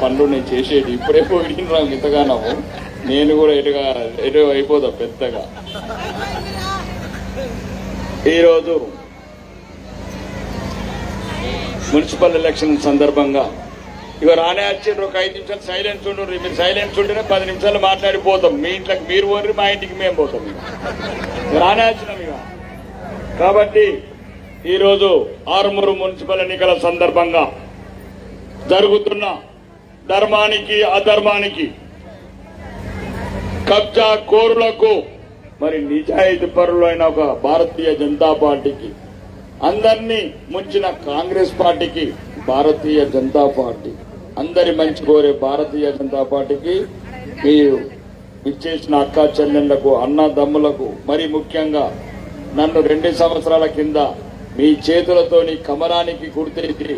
పనులు నేను చేసేది ఇప్పుడే పోయినరా ఇంతగానము నేను కూడా ఎటుగా ఎటు అయిపోదా పెద్దగా. ఈరోజు మున్సిపల్ ఎలక్షన్ సందర్భంగా ఇక రానే వచ్చిండ్రు ఒక ఐదు నిమిషాలు సైలెన్స్ ఉండరు మీరు సైలెన్స్ ఉంటేనే పది నిమిషాలు మాట్లాడిపోతాం. మీ ఇంట్లోకి మీరు పోరు మా ఇంటికి మేము పోతాం రానే వచ్చినాం ఇక కాబట్టి ఈరోజు ఆరుమూరు మున్సిపల్ ఎన్నికల సందర్భంగా జరుగుతున్న ధర్మానికి అధర్మానికి. కబ్జా కోరులకు మరి నిజాయితీ పరులైన ఒక భారతీయ జనతా పార్టీకి అందరినీ ముంచిన కాంగ్రెస్ పార్టీకి భారతీయ జనతా పార్టీ. అందరి మంచి కోరే భారతీయ జనతా పార్టీకి మీరు ఇచ్చేసిన అక్క చెల్లెళ్ళకు అన్నదమ్ములకు మరి ముఖ్యంగా నన్ను రెండు సంవత్సరాల కింద మీ చేతులతోని కమరానికి గుర్తించి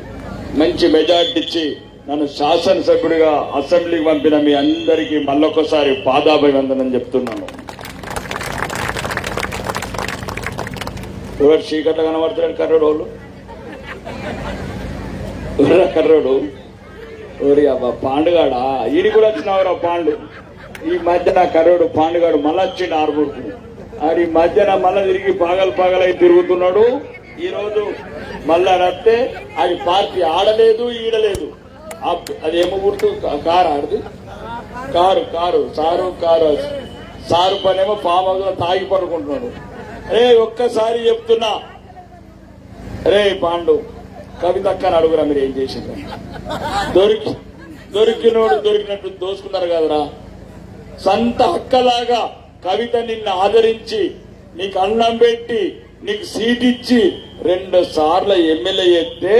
మంచి మెజార్టీ ఇచ్చి నన్ను శాసనసభ్యుడిగా అసెంబ్లీకి పంపిన మీ అందరికీ మళ్ళొకసారి పాదాభివందనం చెప్తున్నాను. ఎవరు చీకట్లో కనబడుతున్నాడు కర్రోడు వాళ్ళు ఎవరా కర్రోడు ఓరి అబ్బా పాండుగాడా? ఈడి కూడా వచ్చినావురా పాండు? ఈ మధ్యన నా కర్రోడు పాండుగాడు మళ్ళా వచ్చిండు ఆరుగురుకు. ఆడి మధ్యన మళ్ళా తిరిగి పాగలు పాగలై తిరుగుతున్నాడు. ఈరోజు మళ్ళా రత్తే అది పార్టీ ఆడలేదు ఈడలేదు. అదేమో గుర్తు? కారు ఆడది? Car car sir car sir పనేమో farm తాగి పడుకుంటున్నాడు. రే ఒక్కసారి చెప్తున్నా. రే పాండు కవిత అక్కని అడుగురా మీరు ఏం చేసిండ్రు? దొరికి దొరికినోడు దొరికినట్టు దోసుకున్నారు కదరా. సంత హక్కలాగా కవిత నిన్ను ఆదరించి నీకు అన్నం పెట్టి నీకు సీట్ ఇచ్చి రెండు సార్లు ఎమ్మెల్యే ఎత్తే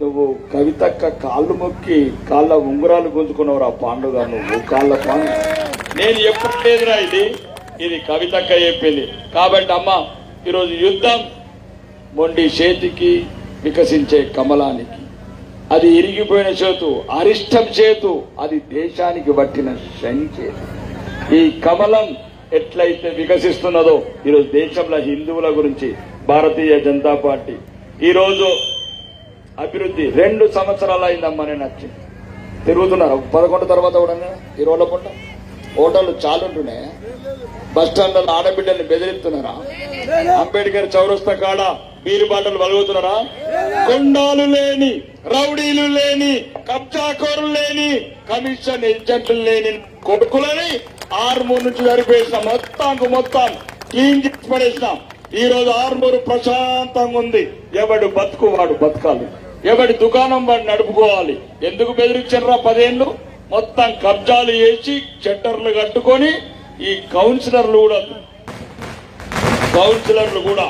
నువ్వు కవితక్క కాళ్ళు మొక్కి కాళ్ళ ఉంగరాలు గుంజుకున్నావురా పాండుగా నువ్వు? కాళ్ళ పాండు. నేను ఎప్పుడు లేదురా ఇది. ఇది కవితక్క చెప్పింది. కాబట్టి అమ్మ ఈరోజు యుద్ధం మొండి చేతికి వికసించే కమలానికి. అది ఇరిగిపోయిన చేతు అరిష్టం చేతు అది దేశానికి పట్టిన సంచేతు ఈ కమలం ఎట్లయితే వికసిస్తున్నదో ఈరోజు దేశంలో హిందువుల గురించి భారతీయ జనతా పార్టీ ఈరోజు అభివృద్ధి. రెండు సంవత్సరాలు అయిందమ్మా నేను వచ్చి. తిరుగుతున్నారు. పదకొండు తర్వాత కూడా ఈ రోడ్ల పుట్ట. హోటళ్ళు చాలుంటున్నాయి బస్ స్టాండ్లలో ఆడబిడ్డల్ని బెదిరిస్తున్నారా? అంబేద్కర్ చౌరస్తా కాడ బీరు బాటలు వలుగుతున్నారా? కొండాలు లేని రౌడీలు లేని కబ్జాకోరులు లేని కమిషన్ ఏజెంట్లు లేని కొడుకులని ఆర్మూర్ నుంచి జరిపేసినాం మొత్తానికి మొత్తం క్లీన్ చేసి పడేసినాం. ఈ రోజు ఆరుమూరు ప్రశాంతంగా ఉంది. ఎవడు బతుకు వాడు బతకాలి. ఎవడి దుకాణం వాడు నడుపుకోవాలి. ఎందుకు బెదిరించారా పదేళ్ళు మొత్తం కబ్జాలు వేసి చెట్టర్లు కట్టుకొని ఈ కౌన్సిలర్లు కూడా కౌన్సిలర్లు కూడా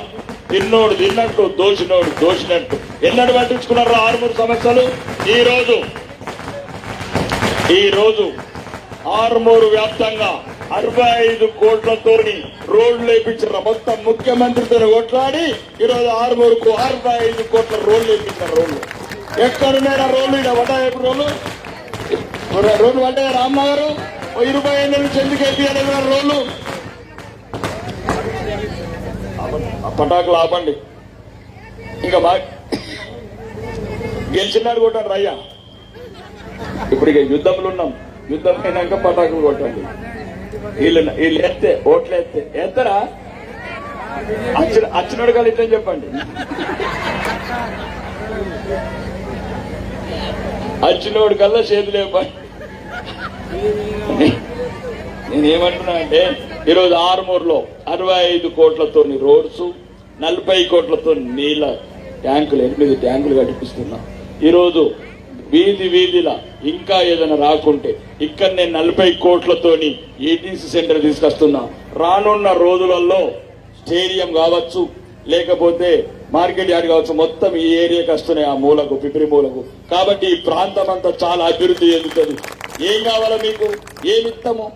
తిన్నోడు తిన్నట్టు దోషినోడు దోషినట్టు. ఎన్నడు పట్టించుకున్నారు ఆరుమూరు సమస్యలు? ఈరోజు ఈరోజు ఈ రోజు ఆరుమూరు వ్యాప్తంగా అరవై ఐదు కోట్లతోని రోడ్లు వేయించారు మొత్తం ముఖ్యమంత్రితో కొట్లాడి ఈరోజు ఆర్మూరుకు అరవై ఐదు కోట్ల రోడ్లు వేయించారు రోడ్లు. ఎక్కడున్నాయి ఆ రోడ్లు? ఇక్కడ పడ్డాయి రోడ్లు? రోడ్లు పడ్డాయి రామ్మగారు ఓ ఇరవై ఐదు నుంచి ఎందుకు వేపించారు రోడ్లు? ఆ పటాకులు ఆపండి. ఇంకా బాగా గెలిచినాడు కొట్టాడు రయ్యా. ఇప్పుడు ఇక యుద్ధంలో ఉన్నాం. యుద్ధం అయినాక పటాకులు కొట్టండి. వీళ్ళు వీళ్ళు ఎత్తే ఓట్లు ఎత్తే ఎత్తరా? అచ్చిన అచ్చినోడు కాదు ఇట్లని చెప్పండి. అచ్చినోడు కల్లా చేతులు ఇవ్వండి నేనేమంటున్నా అంటే ఈరోజు ఆరుమూరులో అరవై ఐదు కోట్లతోని రోడ్స్ నలభై కోట్లతో నీళ్ళ ట్యాంకులు ఎనిమిది ట్యాంకులు కట్టిపిస్తున్నాం. ఈరోజు వీధి వీధిల ఇంకా ఏదైనా రాకుంటే ఇక్కడ నేను నలభై కోట్లతోని ఏటీసీ సెంటర్ తీసుకొస్తున్నా. రానున్న రోజులలో స్టేడియం కావచ్చు లేకపోతే మార్కెట్ యార్డ్ కావచ్చు మొత్తం ఈ ఏరియాకి వస్తున్నాయి ఆ మూలకు పిపిరి మూలకు. కాబట్టి ఈ ప్రాంతం అంతా చాలా అభివృద్ధి చెందుతుంది. ఏం కావాలో మీకు? ఏమిస్తాము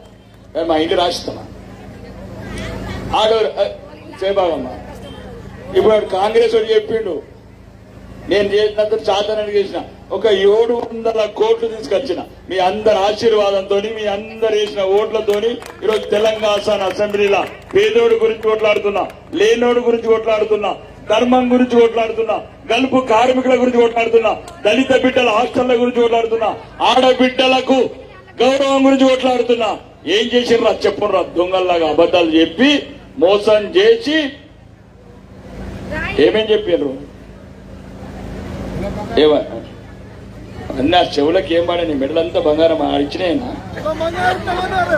మేము మా ఇంటి రాసిస్తామా? ఆడో సేబాగమ్మా ఇప్పుడు కాంగ్రెస్ వాడు చెప్పిండు. నేను చేసినంత చాతనని చేసిన. ఒక ఏడు వందల కోట్లు తీసుకొచ్చిన. మీ అందరి ఆశీర్వాదంతో మీ అందరు వేసిన ఓట్లతోని ఈరోజు తెలంగాణ అసెంబ్లీలో పేదోడి గురించి కొట్లాడుతున్నా లేనోడి గురించి కొట్లాడుతున్నా ధర్మం గురించి కొట్లాడుతున్నా గల్పు కార్మికుల గురించి కొట్లాడుతున్నా దళిత బిడ్డల హాస్టళ్ళ గురించి కొట్లాడుతున్నా ఆడబిడ్డలకు గౌరవం గురించి కొట్లాడుతున్నా. ఏం చేసిర్రా చెప్పుర్రా దొంగల్లాగా అబద్ధాలు చెప్పి మోసం చేసి ఏమేం చెప్పారు ఏమ అన్నీ ఆ చెవులకి ఏం పడని మెడలంతా బంగారం ఇచ్చినాయినా?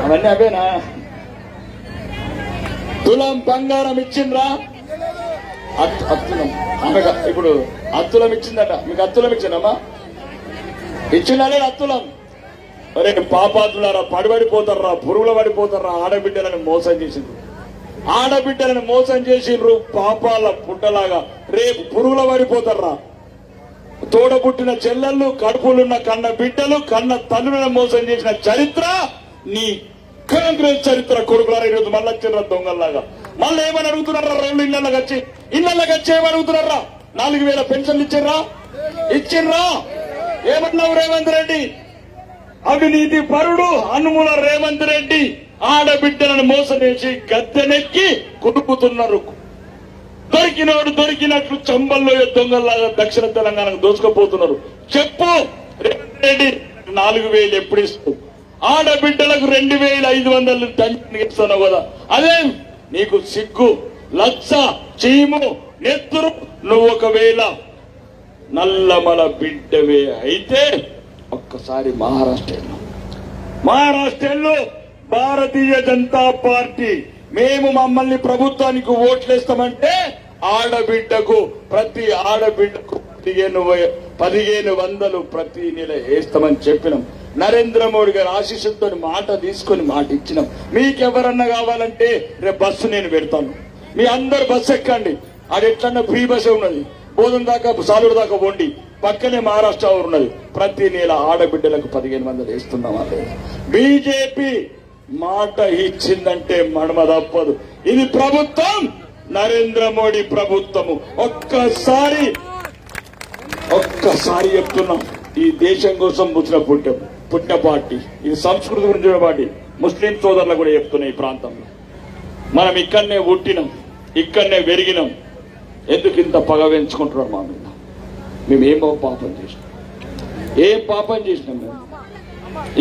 అవన్నీ అవేనా? తులం బంగారం ఇచ్చిండ్రా? అత్తులం. ఆమెకు ఇప్పుడు అత్తులం ఇచ్చిందట. మీకు అత్తులం ఇచ్చిందమ్మా? ఇచ్చిందా అత్తులం. అరే పాపాతులారా పడిపడిపోతారా పురుగుల పడిపోతారా ఆడబిడ్డలను మోసం చేసిండ్రు. ఆడబిడ్డలను మోసం చేసిండ్రు పాపాల పుట్టలాగా. రేపు పురుగుల పడిపోతారా తోడబుట్టిన చెల్లెళ్ళు కడుపులున్న కన్న బిడ్డలు కన్న తల్లులను మోసం చేసిన చరిత్ర నీ కాంగ్రెస్ చరిత్ర కొడుకులారా ఈరోజు మళ్ళీ వచ్చిర్రా దొంగల్లాగా. మళ్ళీ ఏమని అడుగుతున్నారా? రెండు ఇళ్ళకి వచ్చి ఇళ్ళకి వచ్చి ఏమని అడుగుతున్నారా నాలుగు వేల పెన్షన్లు ఇచ్చిర్రా ఇచ్చిర్రా ఏమన్నావు రేవంత్ రెడ్డి? అవినీతి పరుడు హనుమూల రేవంత్ రెడ్డి ఆడబిడ్డలను మోసం చేసి గద్దెనెక్కి కొడుకుతున్నారు. దొరికినోడు దొరికినట్లు చంబల్లో దొంగల్లాగా దక్షిణ తెలంగాణకు దోచుకపోతున్నారు. చెప్పు. రేవంత్ రెడ్డి నాలుగు వేలు ఎప్పుడు ఇస్తావు? ఆడబిడ్డలకు రెండు వేల ఐదు వందలు ఇస్తున్నావు కదా. అదే? నీకు సిగ్గు లచ్చ చీము నెత్తురు నువ్వు ఒకవేళ నల్లమల బిడ్డవే అయితే ఒక్కసారి మహారాష్ట్రలో మహారాష్ట్రలో భారతీయ జనతా పార్టీ మేము మమ్మల్ని ప్రభుత్వానికి ఓట్లేస్తామంటే ఆడబిడ్డకు ప్రతి ఆడబిడ్డకు పదిహేను పదిహేను వందలు ప్రతి నెల వేస్తామని చెప్పినాం. నరేంద్ర మోడీ గారు ఆశీస్సులతో మాట తీసుకొని మాట ఇచ్చినాం. మీకెవరన్నా కావాలంటే రేపు బస్సు నేను పెడతాను. మీ అందరు బస్సు ఎక్కండి. అది ఎట్లన్నా ఫ్రీ బస్సే ఉన్నది. బోధన దాకా సాలూరు దాకా వండి పక్కనే మహారాష్ట్ర ఉన్నది. ప్రతి నెల ఆడబిడ్డలకు పదిహేను వందలు వేస్తున్నాం అదే. బీజేపీ మాట ఇచ్చిందంటే మడమ తప్పదు ఇది ప్రభుత్వం. నరేంద్ర మోడీ ప్రభుత్వము. ఒక్కసారి ఒక్కసారి చెప్తున్నాం ఈ దేశం కోసం పుట్టిన పుట్ట పుట్టిన పార్టీ ఇది సంస్కృతి గురించి పార్టీ ముస్లిం సోదరులు కూడా చెప్తున్నాయి ఈ ప్రాంతంలో. మనం ఇక్కడనే పుట్టినాం ఇక్కడనే పెరిగినాం. ఎందుకు ఇంత పగ పెంచుకుంటున్నాం మా మీద? మేము ఏం పాపం చేసినాం? ఏం పాపం చేసినాం మేము?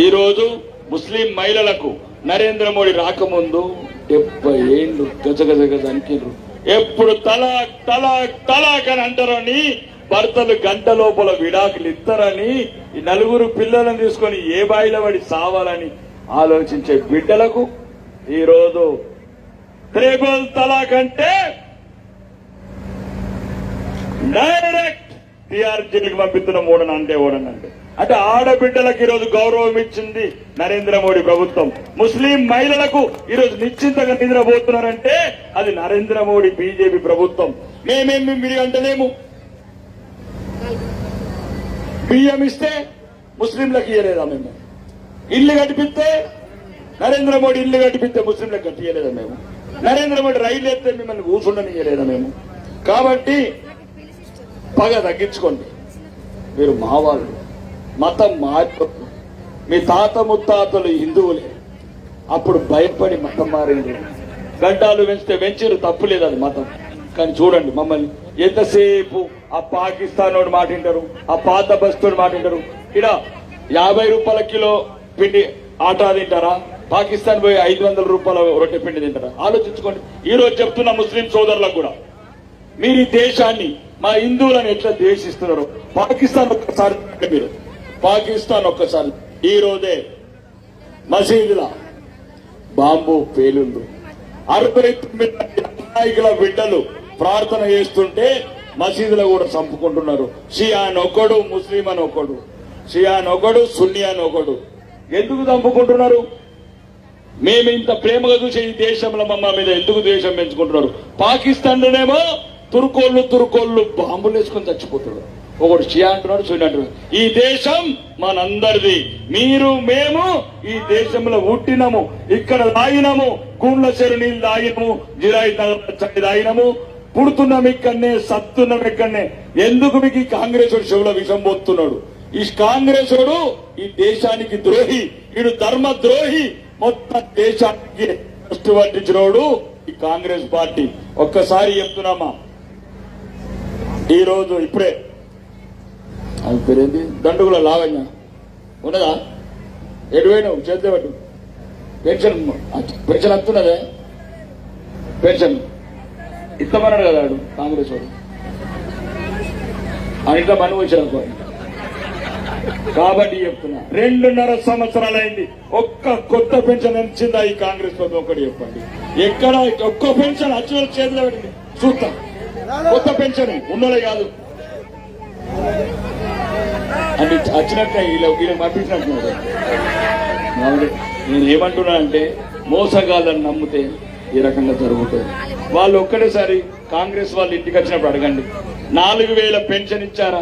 ఈరోజు ముస్లిం మహిళలకు నరేంద్ర మోడీ రాకముందు డెబ్బై ఏళ్ళు గజ గజ గజ అంటారు ఎప్పుడు తలాక్ తలాక్ తలాక్ అని అంటారని భర్తలు గంట లోపల విడాకులు ఇస్తారని ఈ నలుగురు పిల్లలను తీసుకొని ఏ బాయిలో పడి సావాలని ఆలోచించే బిడ్డలకు ఈరోజు ట్రిపుల్ తలాక్ అంటే డైరెక్ట్ టిఆర్ జైలుకి పంపిస్తున్న మూడనంటే అంటే అంటే ఆడబిడ్డలకు ఈరోజు గౌరవం ఇచ్చింది నరేంద్ర మోడీ ప్రభుత్వం. ముస్లిం మహిళలకు ఈరోజు నిశ్చింతగా నిద్రపోతున్నారంటే అది నరేంద్ర మోడీ బీజేపీ ప్రభుత్వం. మేమేమి మీరు అంటలేము. బియ్యం ఇస్తే ముస్లింలకు ఇయ్యలేదా మేము? ఇల్లు కట్టిపిస్తే నరేంద్ర మోడీ ఇల్లు కట్టిపిస్తే ముస్లింలకు కట్టియలేదా మేము? నరేంద్ర మోడీ రైలు ఎత్తే మిమ్మల్ని కూర్చుండనియలేదా మేము? కాబట్టి పగ తగ్గించుకోండి. మీరు మావాళ్ళు. మతం మారిపోతుంది మీ తాత ముత్తాతలు హిందువులే. అప్పుడు భయపడి మతం మారింది గంటాలు పెంచితే వెంచరు తప్పులేదు అది మతం. కానీ చూడండి మమ్మల్ని ఎంతసేపు ఆ పాకిస్తాన్ వాడు మాట వింటారు ఆ పాత బస్తోడు మాట వింటారు ఇక్కడ యాభై రూపాయల కిలో పిండి ఆటా తింటారా? పాకిస్తాన్ పోయి ఐదు వందల రూపాయల రొట్టె పిండి తింటారా? ఆలోచించుకోండి. ఈ రోజు చెప్తున్న ముస్లిం సోదరులకు కూడా. మీరు ఈ దేశాన్ని మా హిందువులను ఎట్లా ద్వేషిస్తున్నారు పాకిస్తాన్ ఒక్కసారి మీరు. పాకిస్తాన్ ఒక్కసారి. ఈరోజే మసీదుల బాంబు పేలుండు అరవై నాయకుల బిడ్డలు ప్రార్థన చేస్తుంటే మసీదులో కూడా చంపుకుంటున్నారు. షియాన్ ఒకడు ముస్లిం అని ఒకడు. షియాన్ ఒకడు సున్ని అని ఒకడు. ఎందుకు చంపుకుంటున్నారు? మేము ఇంత ప్రేమగా చూసే ఈ దేశంలో మమ్మ మీద ఎందుకు ద్వేషం పెంచుకుంటున్నారు? పాకిస్తాన్లోనేమో తురుకోళ్ళు తురుకోళ్ళు బాంబులు వేసుకొని చచ్చిపోతున్నారు. ఒకడు షియా అంటున్నాడు అంటున్నాడు. ఈ దేశం మనందరిది. మీరు మేము ఈ దేశంలో పుట్టినము ఇక్కడ తాగినము గుండ్ల చెరు నీళ్ళు తాగినము జిరాయి చట్టి తాగినము పుడుతున్నాం ఇక్కడనే సత్తున్నాం ఇక్కడనే. ఎందుకు మీకు ఈ కాంగ్రెస్ చెవుల విషం పోతున్నాడు? ఈ కాంగ్రెస్ వాడు ఈ దేశానికి ద్రోహి వీడు ధర్మ ద్రోహి మొత్తం దేశానికి పట్టించినోడు ఈ కాంగ్రెస్ పార్టీ. ఒక్కసారి చెప్తున్నామా? ఈరోజు ఇప్పుడే అది పేరేంటి? దండుగుల లావణ్య. ఉన్నదా? ఎటువైనావు చేద్దే పెన్షన్ పెన్షన్ వస్తున్నదే పెన్షన్. ఇస్తామన్నాడు కదా వాడు కాంగ్రెస్ వాడు. ఆ ఇంట్లో మను వచ్చిన కాబట్టి చెప్తున్నా. రెండున్నర సంవత్సరాలైంది ఒక్క కొత్త పెన్షన్ ఇచ్చిందా ఈ కాంగ్రెస్ ప్రభుత్వం ఒకటి చెప్పండి. ఎక్కడ ఒక్క పెన్షన్ అచ్చువల్ చేతిలో పెట్టింది? చూస్తాం. కొత్త పెన్షన్ ఉన్నదే కాదు. అంటే వచ్చినట్టే వీళ్ళు వీళ్ళకి పంపించినట్టున్నారు కాబట్టి నేను ఏమంటున్నా అంటే మోసగాళ్ళని నమ్మితే ఈ రకంగా జరుగుతుంది. వాళ్ళు ఒక్కటేసారి కాంగ్రెస్ వాళ్ళు ఇంటికి వచ్చినప్పుడు అడగండి. నాలుగు వేల పెన్షన్ ఇచ్చారా?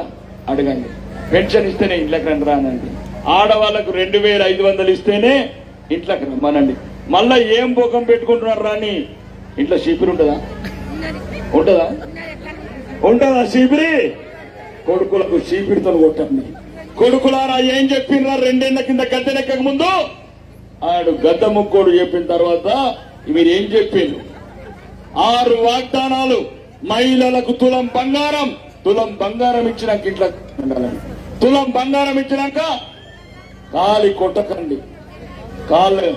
అడగండి. పెన్షన్ ఇస్తేనే ఇంట్లోకి రండి. రానండి ఆడవాళ్ళకు రెండు వేల ఐదు వందలు ఇస్తేనే ఇంట్లోకి రమ్మనండి. మళ్ళా ఏం భోగం పెట్టుకుంటున్నారు రాని ఇంట్లో శిబిరి ఉంటుందా? ఉంటుందా? ఉంటుందా శిబిరి కొడుకులకు శిబిరితో కొట్టండి. కొడుకులారా ఏం చెప్పినరా రెండేళ్ళ కింద గద్దెనెక్కక ముందు ఆడు గద్ద ముక్కోడు చెప్పిన తర్వాత మీరు ఏం చెప్పిండు ఆరు వాగ్దానాలు. మహిళలకు తులం బంగారం. తులం బంగారం ఇచ్చినాక ఇట్లా తులం బంగారం ఇచ్చినాక కాలి కొట్టకండి. కాళ్ళు.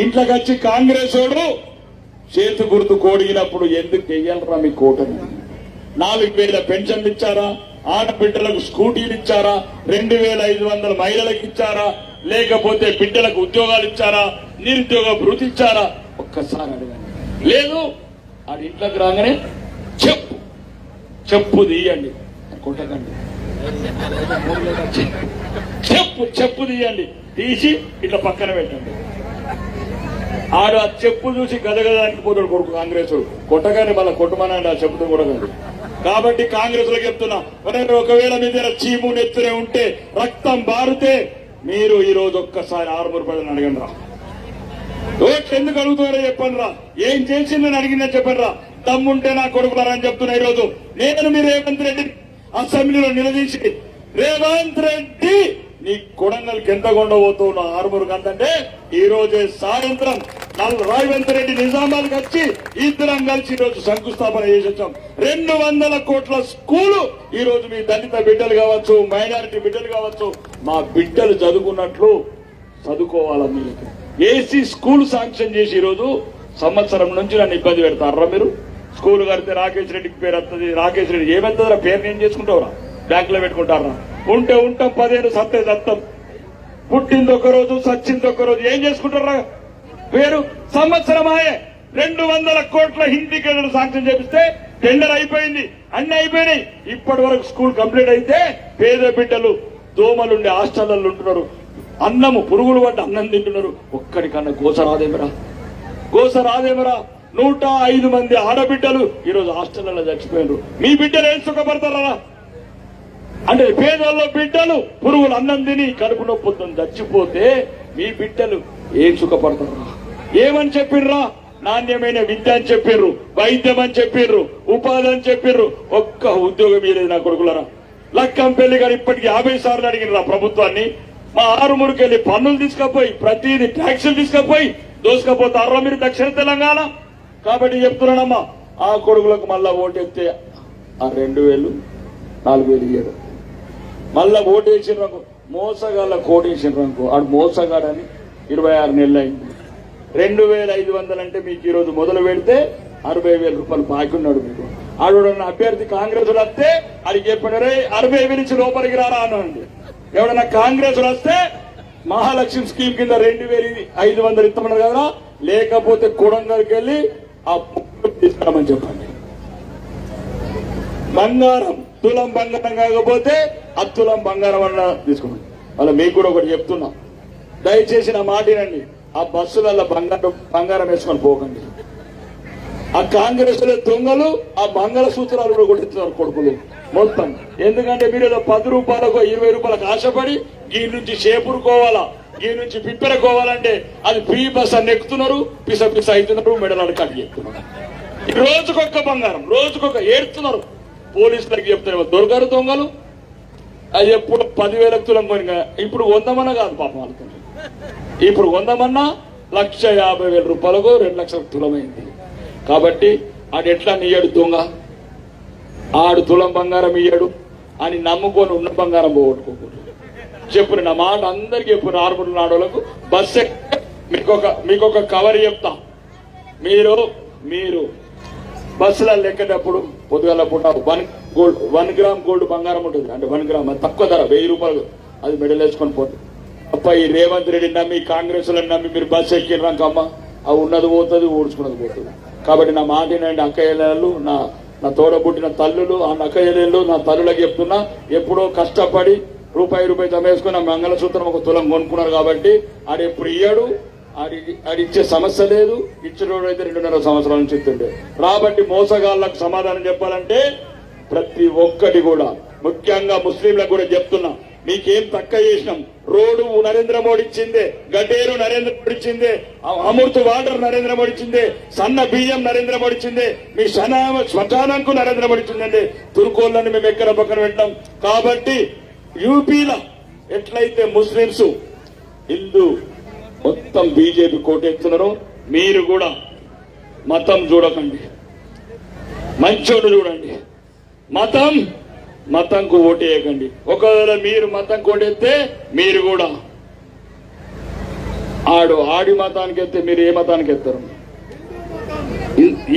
ఇంట్లోకి వచ్చి కాంగ్రెస్ వాడు చేతు గుర్తు కోడిగినప్పుడు ఎందుకు చెయ్యాలరా మీ కోటని? నాలుగు వేల పెన్షన్లు ఇచ్చారా? ఆడబిడ్డలకు స్కూటీలు ఇచ్చారా? రెండు వేల ఐదు వందల మహిళలకు ఇచ్చారా? లేకపోతే బిడ్డలకు ఉద్యోగాలు ఇచ్చారా? నిరుద్యోగ భృతి ఇచ్చారా? ఒక్కసారి అడగండి. లేదు. అది ఇంట్లోకి రాగానే చెప్పు. చెప్పు తీయండి. కొట్టకండి. చెప్పు చెప్పు తీయండి. తీసి ఇట్లా పక్కన పెట్టండి. ఆడు ఆ చెప్పు చూసి గదగదానికి పోతాడు కొడుకు కాంగ్రెస్ కొట్టగానే మళ్ళీ కొట్టమనండి ఆ చెప్పుతో కూడా కాబట్టి కాంగ్రెస్లో చెప్తున్నాం ఒకవేళ మీ దగ్గర చీము నెత్తునే ఉంటే రక్తం బారితే మీరు ఈ రోజు ఒక్కసారి ఆరుమూరు ప్రజలను అడగండి రా. ఓట్లు ఎందుకు అడుగుతున్నారో చెప్పండి రా. ఏం చేసిందని అడిగిందని చెప్పండి రా. దమ్ముంటే నా కొడుకులారని చెప్తున్నా ఈ రోజు నేను మీ రేవంత్ రెడ్డి అసెంబ్లీలో నిలదీసి రేవంత్ రెడ్డి నీ కొడంగల్కి ఎంత కొండబోతావు నా ఆరుమూరు కంటే ఈ రోజే సాయంత్రం రేవంత్ రెడ్డి నిజామాబాద్కి వచ్చి ఇద్దరం కలిసి ఈ రోజు శంకుస్థాపన చేసి వచ్చాం రెండు వందల కోట్ల స్కూలు ఈ రోజు మీ దళిత బిడ్డలు కావచ్చు మైనారిటీ బిడ్డలు కావచ్చు మా బిడ్డలు చదువుకున్నట్లు చదువుకోవాలా మీరు ఏసీ స్కూల్ శాంక్షన్ చేసి ఈరోజు సంవత్సరం నుంచి నన్ను ఇబ్బంది పెడతారా మీరు? స్కూల్ కడితే రాకేష్ రెడ్డికి పేరు వస్తుంది రాకేష్ రెడ్డి ఏమెంతరా పేరు నేను చేసుకుంటావురా? బ్యాంకులో పెట్టుకుంటారా? ఉంటే ఉంటాం పదిహేను సత్తే సత్తం పుట్టింది ఒక రోజు సచ్చింది ఒక రోజు ఏం చేసుకుంటారా? పేరు సంవత్సరమాయే రెండు వందల కోట్ల హిందీ కేంద్రం శాంక్షన్ చేపిస్తే టెండర్ అయిపోయింది. అన్ని అయిపోయినాయి. ఇప్పటి వరకు స్కూల్ కంప్లీట్ అయితే పేద బిడ్డలు దోమలుండి హాస్టళ్ళలో ఉంటున్నారు. అన్నము పురుగులు పడ్డ అన్నం తింటున్నారు. ఒక్కడికన్నా గోస రాదేమరా? గోస రాదేమరా? నూట ఐదు మంది ఆడబిడ్డలు ఈరోజు హాస్టళ్ళలో చచ్చిపోయారు మీ బిడ్డలు ఏం సుఖపడతారా? అంటే పేదోళ్ళ బిడ్డలు పురుగులు అన్నం తిని కడుపు నొప్పుతో చచ్చిపోతే మీ బిడ్డలు ఏం సుఖపడతారు? ఏమని చెప్పిర్రా? నాణ్యమైన విద్య అని చెప్పిర్రు వైద్యం అని చెప్పిర్రు ఉపాధి అని చెప్పిర్రు. ఒక్క ఉద్యోగం ఇయ్యలేదు నా కొడుకులరా. లక్కం పెళ్ళి గారు ఇప్పటికి యాభై సార్లు అడిగిన ప్రభుత్వాన్ని. మా ఆరుమూరుకెళ్ళి పన్నులు తీసుకపోయి ప్రతిదీ ట్యాక్సులు తీసుకపోయి దోసుకపోతారా మీరు దక్షిణ తెలంగాణ? కాబట్టి చెప్తున్నానమ్మా ఆ కొడుకులకు మళ్ళా ఓటెత్తే ఆ రెండు వేలు నాలుగు వేలు ఇయ్యడం మళ్ళా ఓటేసిన రంగు మోసగాళ్ళ కోటేసిన రంగు ఆడు మోసగాడని ఇరవై ఆరు నెలలు అయింది. రెండు వేల ఐదు వందలు అంటే మీకు ఈరోజు మొదలు పెడితే అరవై వేల రూపాయలు బాకీ ఉన్నాడు మీకు. ఆడోడన్న అభ్యర్థి కాంగ్రెస్ వస్తే అది చెప్పినారే అరవై వేలు ఇచ్చి లోపలికి రారా అనండి ఎవడన్నా కాంగ్రెస్ వస్తే మహాలక్ష్మి స్కీమ్ కింద రెండు వేలు ఐదు వందలు ఇస్తామన్నారు కదా లేకపోతే కొడంగల్కి వెళ్ళి ఆ తీసుకురామని చెప్పండి. బంగారం తులం బంగారం కాకపోతే అత్తులం బంగారం అన్న తీసుకోండి. అలా మీకు కూడా ఒకటి చెప్తున్నా. దయచేసి నా మాట వినండి. ఆ బస్సులలో బంగారం బంగారం వేసుకొని పోకండి. ఆ కాంగ్రెస్ దొంగలు ఆ మంగళ సూత్రాలు కూడా కొట్టించారు కొడుకులు. మొత్తం. ఎందుకంటే మీరు ఏదో పది రూపాయలకు ఇరవై రూపాయలకు ఆశపడి ఈ నుంచి చేపురుకోవాలా ఈ నుంచి పిప్పెరకోవాలంటే అది ఫ్రీ బస్ అని ఎక్కుతున్నారు పిస పిస అవుతున్నారు మెడలాడు కట్ చెప్తున్నారు. రోజుకొక్క బంగారం రోజుకొక ఏడుతున్నారు పోలీసులకు చెప్తారు దొరకరు దొంగలు. అది ఎప్పుడు పదివేలకు తులం కొనిగా ఇప్పుడు వందమన కాదు పాపం వాళ్ళకి. ఇప్పుడు వందమన్నా లక్ష యాభై వేల రూపాయలకు రెండు లక్షల తులమైంది. కాబట్టి ఆడు ఎట్లా నీయడు దొంగ? ఆడు తులం బంగారం ఇయ్యడు అని నమ్ముకొని ఉన్న బంగారం పోగొట్టుకోకూడదు. చెప్పిన నా మాట అందరికి చెప్పు ఆరుమూడు నాడోళ్ళకు. బస్ ఎక్క- మీకు ఒక మీకు ఒక కవర్ చెప్తా. మీరు మీరు బస్సులలో ఎక్కేటప్పుడు పొద్దుగల పూట one gold one gram gold బంగారం ఉంటుంది. అంటే వన్ గ్రామ్ అది తక్కువ ధర వెయ్యి రూపాయలు. అది మెడల్ వేసుకొని పోతుంది అప్ప ఈ రేవంత్ రెడ్డి నమ్మి కాంగ్రెస్ నమ్మి మీరు బస్సు ఎక్కినాకమ్మ అవి ఉన్నది పోతుంది ఓడ్చుకున్నది పోతుంది. కాబట్టి నా మాట ఏంటంటే అక్కయ్యలు నా నా తోడబుట్టిన తల్లులు ఆ నక్కయ్యలు నా తల్లులకు చెప్తున్నా ఎప్పుడో కష్టపడి రూపాయి రూపాయి తమేసుకుని మంగళసూత్రం ఒక తులం కొనుక్కున్నారు కాబట్టి ఆడు ఎప్పుడు ఇయ్యాడు? ఆడి ఆడి ఇచ్చే సమస్య లేదు. ఇచ్చిన అయితే రెండున్నర సంవత్సరాల నుంచి ఇస్తుండే. రాబట్టి మోసగాళ్ళకు సమాధానం చెప్పాలంటే ప్రతి ఒక్కటి కూడా ముఖ్యంగా ముస్లింలకు కూడా చెప్తున్నా. మీకేం తక్కువ చేసినాం? రోడ్డు నరేంద్ర మోడీ ఇచ్చిందే గడ్డేరు నరేంద్ర మోడీ ఇచ్చిందే అమృత్ వాటర్ నరేంద్ర మోడీ ఇచ్చిందే సన్న బియ్యం నరేంద్ర మోడీ ఇచ్చిందే మీ శనామ శ్మశానంకు నరేంద్ర మోడీ ఇచ్చిందండి. తురుకోళ్ళని మేము ఎక్కడ పక్కన పెట్టాం? కాబట్టి యూపీలో ఎట్లయితే ముస్లింస్ హిందూ మొత్తం బీజేపీ కోటెత్తున్నారో మీరు కూడా మతం చూడకండి. మంచోడు చూడండి. మతం మతంకు ఓటేయకండి ఒకవేళ మీరు మతం కోటెత్తే మీరు కూడా ఆడు ఆడి మతానికి ఎత్తే మీరు ఏ మతానికి ఎత్తారు?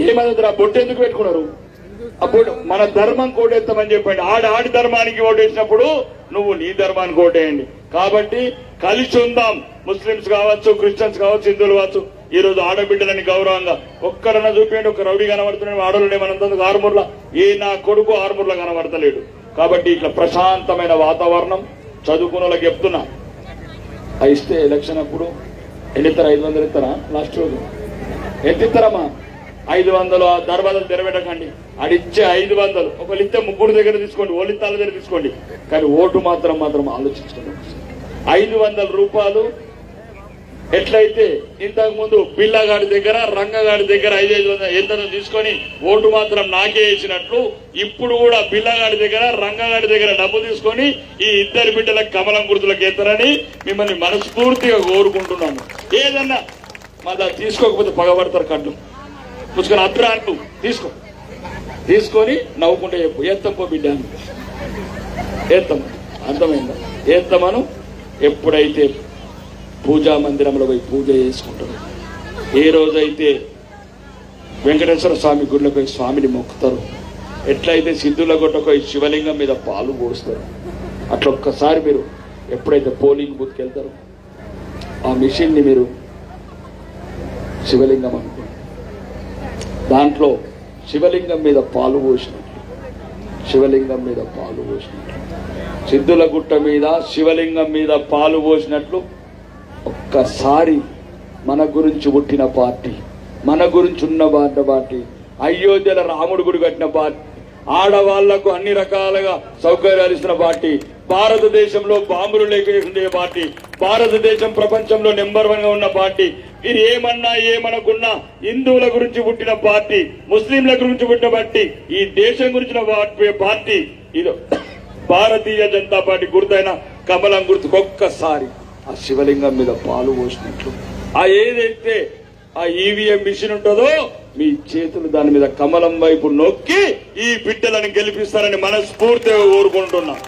ఏ మతం ఆ బొట్టు ఎందుకు పెట్టుకున్నారు? అప్పుడు మన ధర్మం కోటేస్తామని చెప్పండి. ఆడ ఆడి ధర్మానికి ఓటేసినప్పుడు నువ్వు నీ ధర్మానికి ఓటేయండి కాబట్టి కలిసి ఉందాం. ముస్లింస్ కావచ్చు క్రిస్టియన్స్ కావచ్చు హిందువులు కావచ్చు. ఈ రోజు ఆడబిడ్డలని గౌరవంగా ఒక్కరన్నా చూపించండి. ఒక రౌడీ కనబడుతున్నాడు. ఆడలు ఏమన్నందుకు ఆరుమూర్ల? ఏ నా కొడుకు ఆరుమూర్ల కనబడతలేడు. కాబట్టి ఇట్లా ప్రశాంతమైన వాతావరణం చదువుకున్న చెప్తున్నా. ఆ ఇస్తే ఎలక్షన్ అప్పుడు ఎన్ని ఇస్తారా ఐదు వందలు ఇస్తారా లాస్ట్ రోజు. ఎంత ఇస్తారమ్మా ఐదు వందలు దర్వాజలు తెరబెట్టకండి. అడిచ్చే ఐదు వందలు. ఒకళ్ళు ఇస్తే ముగ్గురు దగ్గర తీసుకోండి ఓళ్ళు దగ్గర తీసుకోండి. కానీ ఓటు మాత్రం మాత్రం ఆలోచించుకోండి ఐదు వందల రూపాయలు ఎట్లయితే ఇంతకు ముందు పిల్లగాడి దగ్గర రంగగాడి దగ్గర ఐదు ఐదు వందల తీసుకొని ఓటు మాత్రం నాకే వేసినట్లు ఇప్పుడు కూడా పిల్లగాడి దగ్గర రంగగాడి దగ్గర డబ్బు తీసుకొని ఈ ఇద్దరి బిడ్డలకు కమలం గుర్తులకు ఎత్తరని మిమ్మల్ని మనస్ఫూర్తిగా కోరుకుంటున్నాము. ఏదన్నా మా తీసుకోకపోతే పగబడతారు కళ్ళు. పుచ్చుకొని అద్రాలు తీసుకో. తీసుకొని నవ్వుకుంటే చెప్పు ఎత్తంపో బిడ్డ ఎత్తం అర్థమైందా? ఎత్తమను ఎప్పుడైతే పూజా మందిరంలో పోయి పూజ చేసుకుంటారు. ఏ రోజైతే వెంకటేశ్వర స్వామి గుడిలోకి పోయి స్వామిని మొక్కుతారు ఎట్లయితే సిద్ధుల గుట్టకు శివలింగం మీద పాలు పోస్తారు. అట్లా ఒక్కసారి మీరు ఎప్పుడైతే పోలింగ్ బూత్కి వెళ్తారో ఆ మిషన్ని మీరు శివలింగం అనుకోండి. దాంట్లో శివలింగం మీద పాలు పోసినట్టు శివలింగం మీద పాలు పోసినట్లు సిద్ధుల గుట్ట మీద శివలింగం మీద పాలు పోసినట్లు ఒక్కసారి మన గురించి పుట్టిన పార్టీ మన గురించి ఉన్న పార్టీ అయోధ్యల రాముడు గుడి కట్టిన పార్టీ ఆడవాళ్ళకు అన్ని రకాలుగా సౌకర్యాలు ఇస్తున్న పార్టీ భారతదేశంలో బాంబులు లేకుండా పార్టీ భారతదేశం ప్రపంచంలో నెంబర్ వన్గా ఉన్న పార్టీ. ఇది ఏమన్నా ఏమనకున్నా హిందువుల గురించి పుట్టిన పార్టీ ముస్లింల గురించి పుట్టిన పార్టీ ఈ దేశం గురించిన పార్టీ- పార్టీ. ఇది భారతీయ జనతా పార్టీ గుర్తైన కమలం గుర్తుకు ఒక్కసారి. ఆ శివలింగం మీద పాలు పోసినట్లు. ఆ ఏదైతే ఆ ఈవీఎం మిషన్ ఉంటుందో మీ చేతులు దాని మీద కమలం వైపు నొక్కి ఈ బిడ్డలను గెలిపిస్తారని మనస్ఫూర్తిగా కోరుకుంటున్నాం.